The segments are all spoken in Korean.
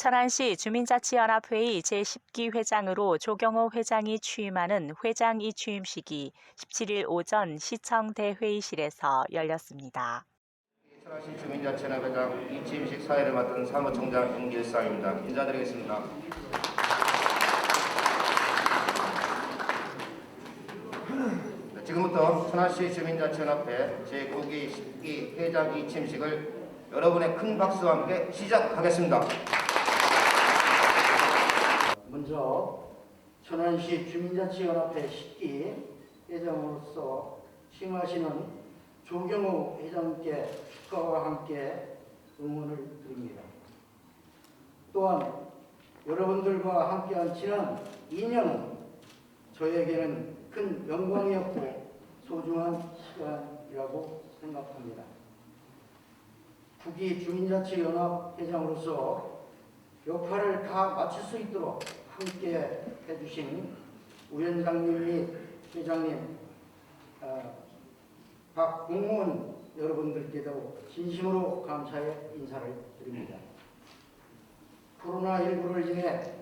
천안시 주민자치연합회의 제10기 회장으로 조경호 회장이 취임하는 회장 이취임식이 17일 오전 시청 대회의실에서 열렸습니다. 천안시 주민자치연합회장 이치임식 사회를 맡은 사무총장 임길상입니다. 인사드리겠습니다. 네, 지금부터 천안시 주민자치연합회 제9기 10기 회장 이치임식을 여러분의 큰 박수와 함께 시작하겠습니다. 먼저 천안시 주민자치연합회 10기 회장으로서 취임하시는 조경호 회장께 축하와 함께 응원을 드립니다. 또한 여러분들과 함께한 지난 2년은 저에게는 큰 영광이었고 소중한 시간이라고 생각합니다. 국기 주민자치연합 회장으로서 역할을 다 마칠 수 있도록 함께 해주신 위원장님 및 회장님, 어, 각 공무원 여러분들께도 진심으로 감사의 인사를 드립니다. 코로나19를 인해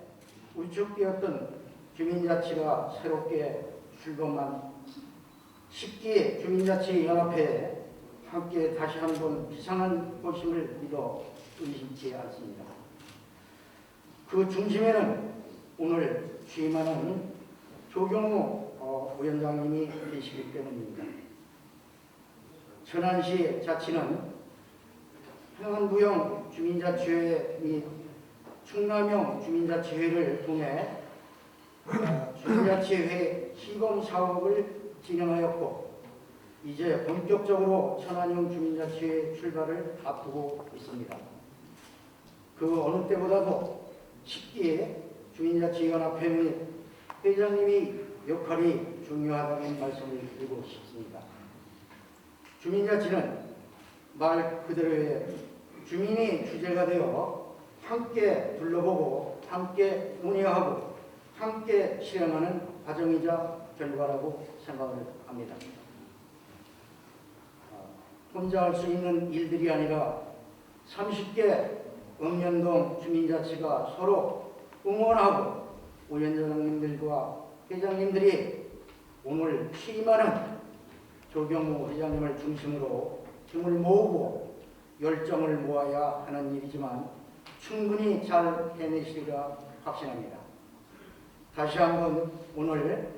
위축되었던 주민자치가 새롭게 출범한 10기 주민자치연합회에 함께 다시 한번 비상한 것임을 믿어 의심치 않습니다. 그 중심에는 오늘 취임하는 조경호 어, 위원장님이 계시기 때문입니다. 천안시 자치는 평안부영 주민자치회 및 충남형 주민자치회를 통해 어, 주민자치회 시범 사업을 진행하였고 이제 본격적으로 천안형 주민자치회 출발을 앞두고 있습니다. 그 어느 때보다도 쉽게 주민자치연합회 및 회장님이 역할이 중요하다는 말씀을 드리고 싶습니다. 주민자치는 말 그대로의 주민이 주제가 되어 함께 둘러보고 함께 논의하고 함께 실행하는 과정이자 결과라고 생각을 합니다. 어, 혼자 할 수 있는 일들이 아니라 30개 읍면동 주민자치가 서로 응원하고 위원장님들과 회장님들이 오늘 취임하는 조경호 회장님을 중심으로 힘을 모으고 열정을 모아야 하는 일이지만 충분히 잘 해내시리라 확신합니다. 다시 한번 오늘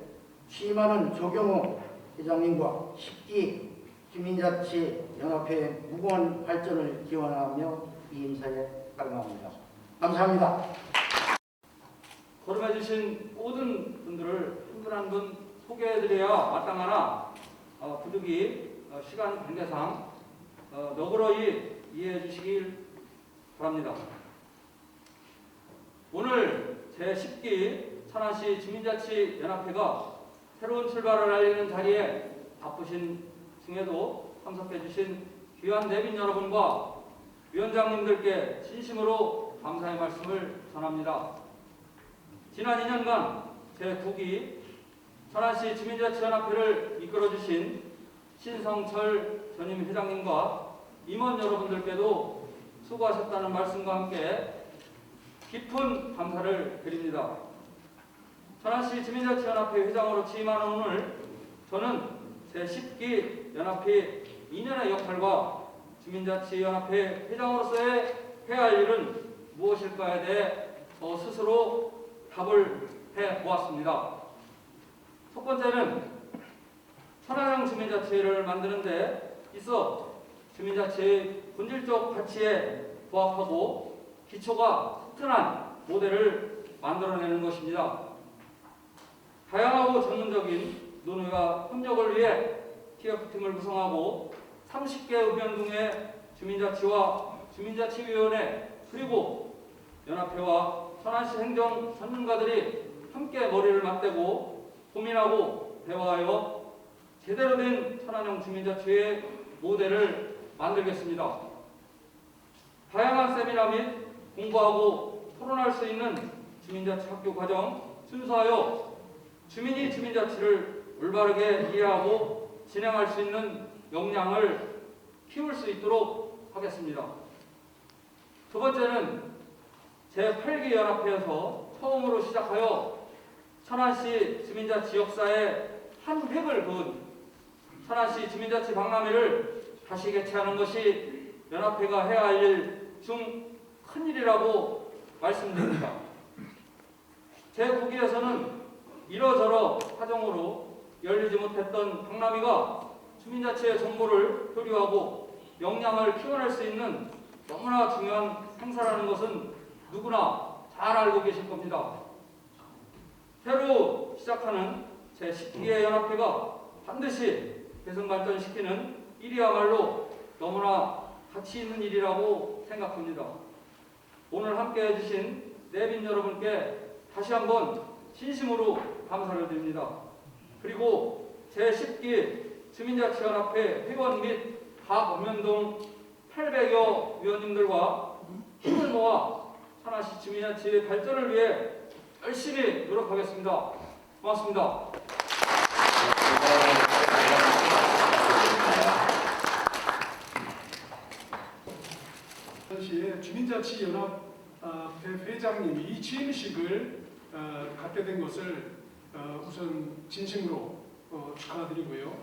취임하는 조경호 회장님과 10기 주민자치 연합회 무궁한 발전을 기원하며 이 인사에 감사합니다. 감사합니다. 거름해주신 모든 분들을 한 분 한 분 소개해드려야 마땅하나 어, 부득이 어, 시간 관계상 어, 너그러이 이해해 주시길 바랍니다. 오늘 제10기 천안시 주민자치연합회가 새로운 출발을 알리는 자리에 바쁘신 중에도 참석해 주신 귀한 내빈 여러분과 위원장님들께 진심으로 감사의 말씀을 전합니다. 지난 2년간 제9기 천안시 주민자치연합회를 이끌어주신 신성철 전임 회장님과 임원 여러분들께도 수고하셨다는 말씀과 함께 깊은 감사를 드립니다. 천안시 주민자치연합회 회장으로 취임하는 오늘 저는 제10기 연합회 2년의 역할과 주민자치연합회 회장으로서의 해야 할 일은 무엇일까에 대해 저 스스로 답을 해 보았습니다. 첫 번째는 천안형 주민자치회를 만드는데 있어 주민자치의 본질적 가치에 부합하고 기초가 튼튼한 모델을 만들어내는 것입니다. 다양하고 전문적인 논의와 협력을 위해 TF팀을 구성하고 30개 의견동의 주민자치와 주민자치위원회 그리고 연합회와 천안시 행정 전문가들이 함께 머리를 맞대고 고민하고 대화하여 제대로 된 천안형 주민자치의 모델을 만들겠습니다. 다양한 세미나 및 공부하고 토론할 수 있는 주민자치 학교 과정 순수하여 주민이 주민자치를 올바르게 이해하고 진행할 수 있는 역량을 키울 수 있도록 하겠습니다. 두 번째는 제8기 연합회에서 처음으로 시작하여 천안시 주민자치 역사에 한 획을 그은 천안시 주민자치 박람회를 다시 개최하는 것이 연합회가 해야 할 일 중 큰일이라고 말씀드립니다. 제9기에서는 이러저러 사정으로 열리지 못했던 박람회가 주민자치의 정보를 교류하고 역량을 키워낼 수 있는 너무나 중요한 행사라는 것은 누구나 잘 알고 계실 겁니다. 새로 시작하는 제10기의 연합회가 반드시 개선 발전시키는 일이야말로 너무나 가치 있는 일이라고 생각합니다. 오늘 함께 해주신 내빈 여러분께 다시 한번 진심으로 감사를 드립니다. 그리고 제10기 주민자치연합회 회원 및 각 읍면동 800여 위원님들과 힘을 모아 하나시 주민자치의 발전을 위해 열심히 노력하겠습니다. 고맙습니다. 당시에 주민자치연합 어, 회- 회장님이 이 취임식을 어, 갖게 된 것을 어, 우선 진심으로 어, 축하드리고요.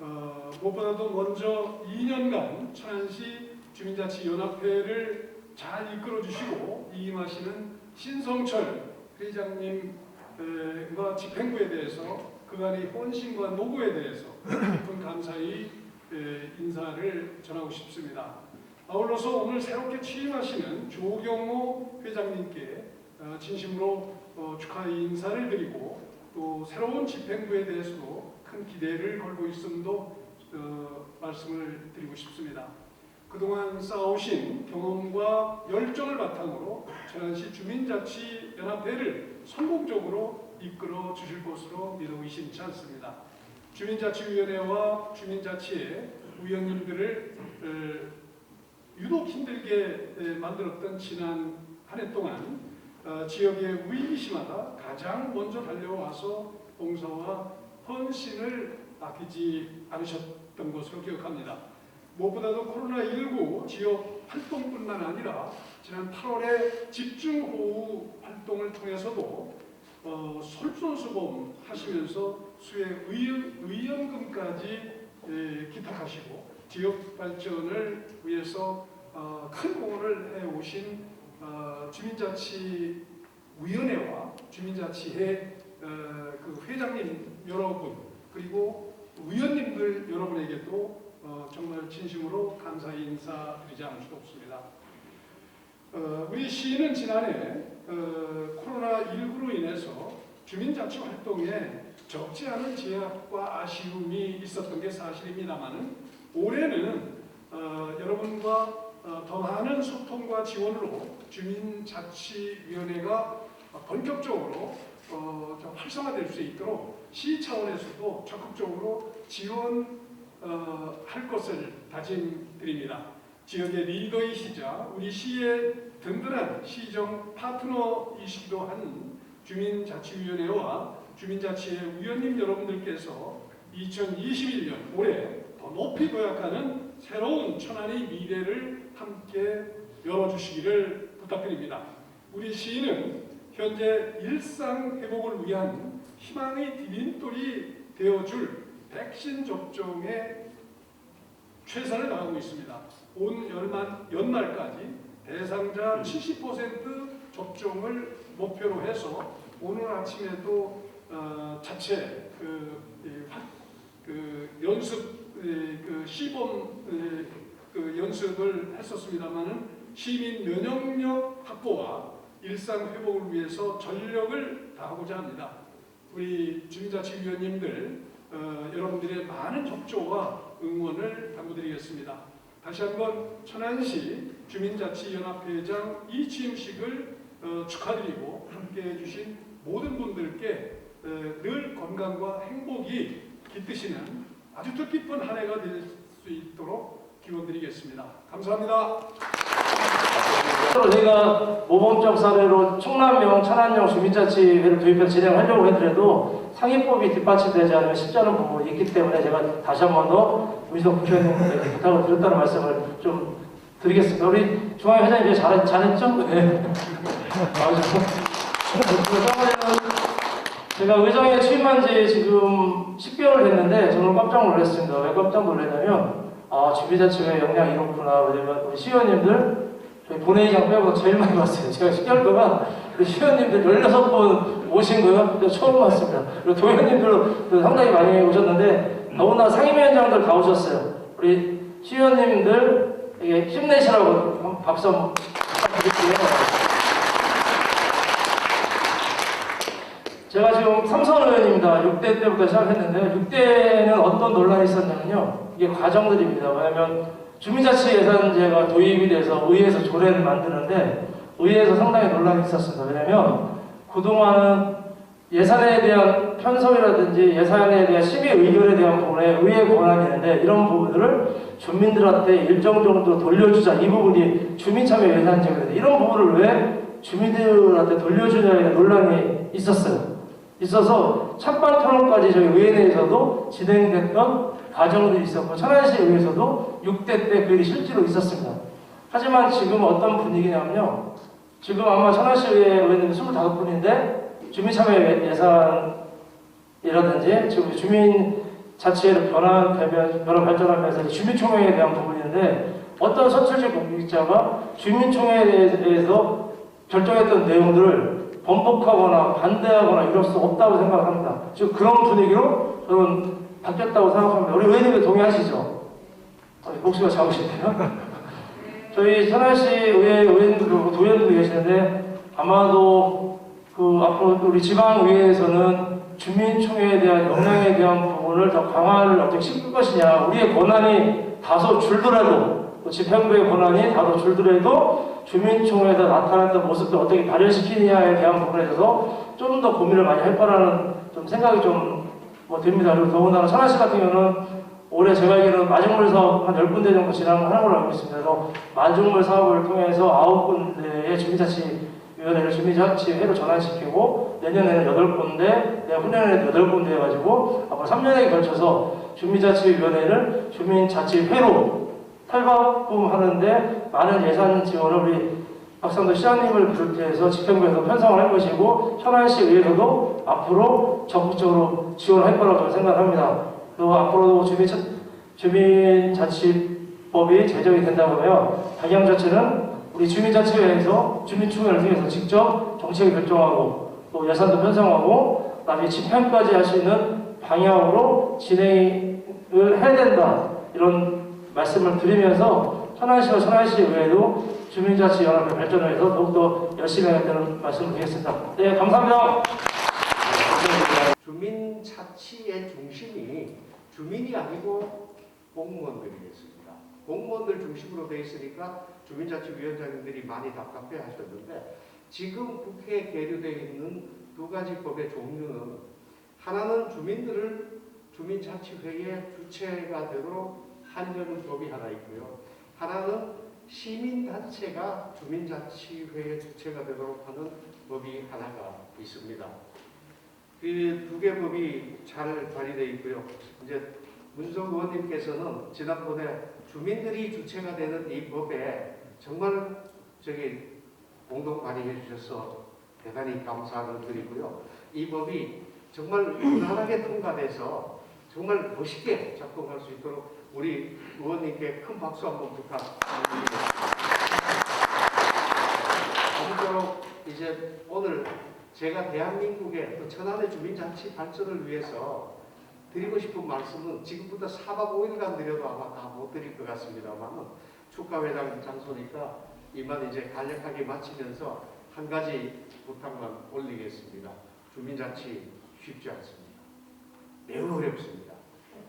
어, 무엇보다도 먼저 2년간 천안시 주민자치연합회를 잘 이끌어 주시고 이임하시는 신성철 회장님과 집행부에 대해서 그간의 헌신과 노고에 대해서 깊은 감사의 에, 인사를 전하고 싶습니다. 아울러서 오늘 새롭게 취임하시는 조경호 회장님께 어, 진심으로 어, 축하의 인사를 드리고 또 새로운 집행부에 대해서도 큰 기대를 걸고 있음도 어, 말씀을 드리고 싶습니다. 그동안 쌓아오신 경험과 열정을 바탕으로 천안시 주민자치연합회를 성공적으로 이끌어 주실 것으로 믿어 의심치 않습니다. 주민자치위원회와 주민자치의 위원님들을 어, 유독 힘들게 에, 만들었던 지난 한 해 동안 어, 지역의 위기시마다 가장 먼저 달려와서 봉사와 헌신을 아끼지 않으셨던 것으로 기억합니다. 무엇보다도 코로나19 지역 활동뿐만 아니라 지난 8월에 집중호우 활동을 통해서도 어, 솔선수범 하시면서 수의 의원, 의원금까지 에, 기탁하시고 지역 발전을 위해서 어, 큰 공헌을 해오신 어, 주민자치 위원회와 주민자치회 어, 그 회장님 여러분 그리고 위원님들 여러분에게도 어, 정말 진심으로 감사의 인사드리지 않을 수 없습니다. 어, 우리 시는 지난해 어, 코로나19로 인해서 주민자치 활동에 적지 않은 제약과 아쉬움이 있었던 게 사실입니다만은 올해는 어, 여러분과 어, 더 많은 소통과 지원으로 주민자치위원회가 본격적으로 어, 좀 활성화될 수 있도록 시 차원에서도 적극적으로 지원할 어, 할 것을 다짐드립니다. 지역의 리더이시자 우리 시의 든든한 시정 파트너이시기도 한 주민자치위원회와 주민자치회 위원님 여러분들께서 2021년 올해 더 높이 도약하는 새로운 천안의 미래를 함께 열어주시기를 부탁드립니다. 우리 시는 현재 일상 회복을 위한 희망의 디딤돌이 되어줄 백신 접종에 최선을 다하고 있습니다. 온 연말, 연말까지 대상자 70% 접종을 목표로 해서 오늘 아침에도 어, 자체 그, 이, 화- 그 연습 에, 그 시범 에, 그 연습을 했었습니다만은 시민 면역력 확보와 일상 회복을 위해서 전력을 다하고자 합니다. 우리 주민자치위원님들 어, 여러분들의 많은 협조와 응원을 당부드리겠습니다. 다시 한번 천안시 주민자치연합회장 이 취임식을 어, 축하드리고 함께해 주신 모든 분들께 어, 늘 건강과 행복이 깃드시는 아주 뜻깊은 한 해가 될 수 있도록 기원드리겠습니다. 감사합니다. 저희가 모범적 사례로 충남형, 천안형 주민자치회를 도입해서 진행하려고 했더라도 상위법이 뒷받침되지 않으면 않은 부분이 있기 때문에 제가 다시 한 번 더 우희석 국회의원님께 부탁을 드렸다는 말씀을 좀 드리겠습니다. 우리 중앙회 회장님 이제 잘, 잘했죠? 네. 아, 저, 제가 의정에 취임한 지 지금 10개월 됐는데 저는 깜짝 놀랐습니다. 왜 깜짝 놀랐냐면 아 주비자치회 역량이 이렇구나. 왜냐면 우리 시의원님들 저희 본회의장 빼고 제일 많이 봤어요. 제가 10개월 동안 우리 시의원님들 16분 오신 거요. 처음 봤습니다. 그리고 도의원님들도 상당히 많이 오셨는데 너무나 상임위원장들 다 오셨어요. 우리 시의원님들 힘내시라고 박수 한번 부탁드릴게요. 제가 지금 삼선 의원입니다. 6대 때부터 시작했는데 6대는 어떤 논란이 있었냐면요. 이게 과정들입니다. 왜냐하면 주민자치 예산제가 도입이 돼서 의회에서 조례를 만드는데 의회에서 상당히 논란이 있었습니다. 왜냐하면 그동안은 예산에 대한 편성이라든지 예산에 대한 심의 의결에 대한 부분에 의회 권한이 있는데 이런 부분들을 주민들한테 일정 정도 돌려주자 이 부분이 주민참여 예산제거든요. 이런 부분을 왜 주민들한테 돌려주냐의 논란이 있었어요. 있어서 찬반 토론까지 저희 의회 내에서도 진행됐던 과정들이 있었고 천안시 의회에서도 6대 때 그 일이 실제로 있었습니다. 하지만 지금 어떤 분위기냐면요. 지금 아마 천안시 의회 의원님 25분인데 주민참여 예산이라든지 지금 주민 자치를 변화, 변화, 발전하면서 주민총회에 대한 부분인데 어떤 선출직 공직자가 주민총회에 대해서 결정했던 내용들을 번복하거나 반대하거나 이럴 수 없다고 생각합니다. 지금 그런 분위기로 저는 바뀌었다고 생각합니다. 우리 의원님들 동의하시죠? 아, 목소리가 작으신데요? 저희 천안시 의회 의원님들 그리고 도의원들도 계시는데 아마도 그 앞으로 우리 지방의회에서는 주민총회에 대한 역량에 대한 부분을 더 강화를 어떻게 시킬 것이냐 우리의 권한이 다소 줄더라도 또 집행부의 권한이 다소 줄더라도 주민총회에서 나타났던 모습을 어떻게 발현시키느냐에 대한 부분에 있어서 좀 더 고민을 많이 할 거라는 좀 생각이 좀 뭐 듭니다. 그리고 더군다나 천안시 같은 경우는 올해 제가 알기로는 마중물 사업 한 10군데 정도 진행하는 걸로 알고 있습니다. 그래서 마중물 사업을 통해서 9군데의 주민자치위원회를 주민자치회로 전환시키고 내년에는 8군데, 내년 후년에는 8군데 해가지고 앞으로 3년에 걸쳐서 주민자치위원회를 주민자치회로 탈바꿈 하는데 많은 예산 지원을 우리 박상도 시장님을 비롯해서 집행부에서 편성을 할 것이고 천안시 의회에서도 앞으로 적극적으로 지원할 거라고 저는 생각합니다. 그리고 앞으로도 주민 주민자치법이 제정이 된다면 방향 자체는 우리 주민자치회에서 주민총회를 통해서 직접 정책을 결정하고 또 예산도 편성하고 나중에 집행까지 할 수 있는 방향으로 진행을 해야 된다 이런 말씀을 드리면서 천안시와 천안시 외에도 주민자치연합회 발전을 해서 더욱더 열심히 하겠다는 말씀을 드리겠습니다. 네 감사합니다. 주민 자치의 중심이 주민이 아니고 공무원들이겠습니다. 공무원들 중심으로 되어 있으니까 주민자치위원장님들이 많이 답답해 하셨는데 지금 국회에 계류되어 있는 두 가지 법의 종류는 하나는 주민들을 주민자치회의 주체가 되도록 하려는 법이 하나 있고요. 하나는 시민단체가 주민자치회의 주체가 되도록 하는 법이 하나가 있습니다. 그 두 개 법이 잘 발의되어 있고요. 이제 문성 의원님께서는 지난번에 주민들이 주체가 되는 이 법에 정말 저기 공동 발의해 주셔서 대단히 감사를 드리고요. 이 법이 정말 무난하게 통과돼서 정말 멋있게 작동할 수 있도록 우리 의원님께 큰 박수 한번 부탁드립니다. 아무쪼록 이제 오늘 제가 대한민국의 또 천안의 주민자치 발전을 위해서 드리고 싶은 말씀은 지금부터 4박 5일간 드려도 아마 다 못 드릴 것 같습니다만 축하회장 장소니까 이만 이제 간략하게 마치면서 한 가지 부탁만 올리겠습니다. 주민자치 쉽지 않습니다. 매우 어렵습니다.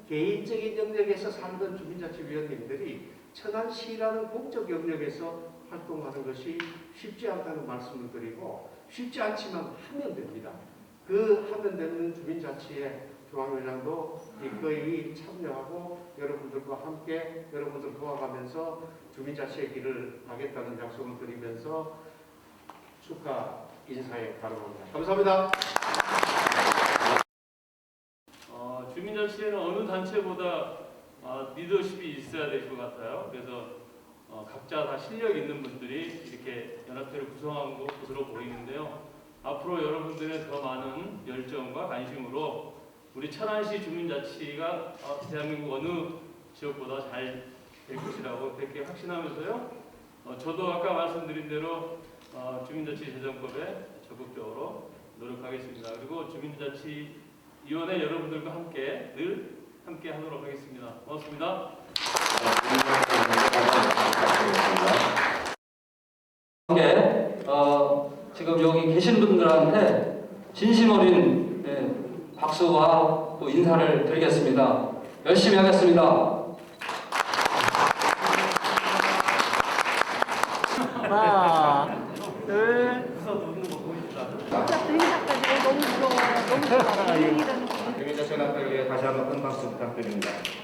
개인적인 영역에서 살던 주민자치위원님들이 천안시라는 공적 영역에서 활동하는 것이 쉽지 않다는 말씀을 드리고 쉽지 않지만 하면 됩니다. 그 하면 되는 주민자치의 중앙회장도 기꺼이 참여하고 여러분들과 함께 여러분들 도와가면서 주민자치의 길을 가겠다는 약속을 드리면서 축하 인사에 가름합니다. 감사합니다. 어, 주민자치회는 어느 단체보다 어, 리더십이 있어야 될 것 같아요. 그래서 어, 각자 다 실력 있는 분들이 이렇게 연합회를 구성한 것으로 보이는데요. 앞으로 여러분들의 더 많은 열정과 관심으로 우리 천안시 주민자치가 어, 대한민국 어느 지역보다 잘 될 것이라고 그렇게 확신하면서요. 어, 저도 아까 말씀드린 대로 어, 주민자치 제정법에 적극적으로 노력하겠습니다. 그리고 주민자치 위원회 여러분들과 함께 늘 함께 하도록 하겠습니다. 고맙습니다. 함께 어, 지금 여기 계신 분들한테 진심 어린 예, 박수와 또 인사를 드리겠습니다. 열심히 하겠습니다. 대한 건강 부탁드립니 다.